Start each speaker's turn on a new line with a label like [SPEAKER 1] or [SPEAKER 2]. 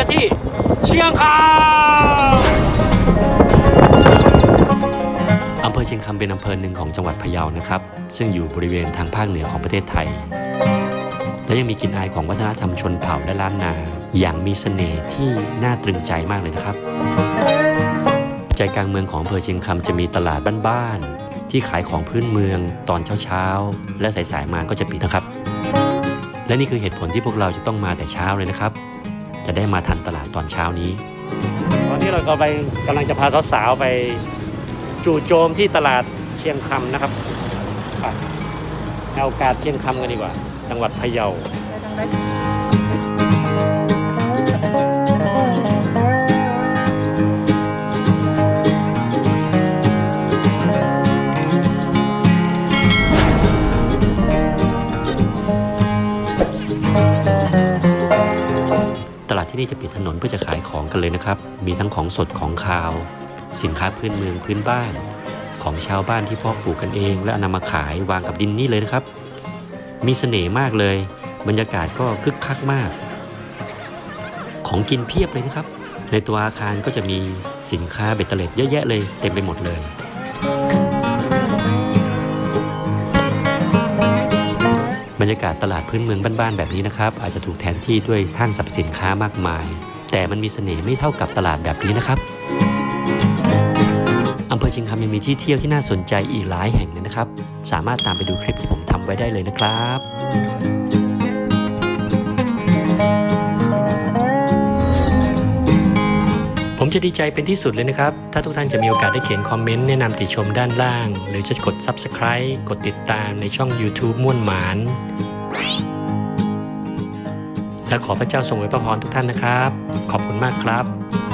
[SPEAKER 1] กันที่ เชียงคานอำเภอเชียงคำเป็นอำเภอหนึ่งของจังหวัดพะเยานะครับ ซึ่งอยู่บริเวณทางภาคเหนือของประเทศไทย และยังมีกลิ่นอายของวัฒนธรรมชนเผ่าและล้านนา อย่างมีเสน่ห์ที่น่าตรึงใจมากเลยนะครับ ใจกลางเมืองของอำเภอเชียงคำจะมีตลาดบ้านๆที่ขายของพื้นเมืองตอนเช้าๆและสายๆมาก็จะปิดนะครับ และนี่คือเหตุผลที่พวกเราจะต้องมาแต่เช้าเลยนะครับ จะได้มาทันตลาดตอนเช้านี้ ตอนนี้เราก็ไปกำลังจะพาสาวๆไปจู่โจมที่ตลาดเชียงคำนะครับไปเอากาดเชียงคำกันดีกว่า จังหวัดพะเยา ที่นี่จะปิดถนนเพื่อจะขายของกันเลยนะครับ มีทั้งของสดของคาว สินค้าพื้นเมืองพื้นบ้าน ของชาวบ้านที่พาะปลูกกันเอง และเอานำมาขายวางกับดินนี่เลยนะครับ มีเสน่ห์มากเลย บรรยากาศก็คึกคักมาก ของกินเพียบเลยนะครับ ในตัวอาคารก็จะมีสินค้าเบ็ดเตล็ดเยอะแยะเลย เต็มไปหมดเลย บรรยากาศตลาดพื้นเมืองบ้านๆแบบนี้นะครับ อาจจะถูกแทนที่ด้วยห้างสรรพสินค้ามากมาย แต่มันมีเสน่ห์ไม่เท่ากับตลาดแบบนี้นะครับอำเภอชิงคำยังมีที่เที่ยวที่น่าสนใจอีกหลายแห่งเลยนะครับ สามารถตามไปดูคลิปที่ผมทำไว้ได้เลยนะครับ ผมจะดีใจเป็นที่สุดเลยนะครับ ถ้าทุกท่านจะมีโอกาสได้เขียนคอมเมนต์แนะนำติชมด้านล่าง หรือจะกด Subscribe กดติดตามในช่อง YouTube ม่วนหมาน และขอพระเจ้าทรงอวยพระพรทุกท่านนะครับ ขอบคุณมากครับ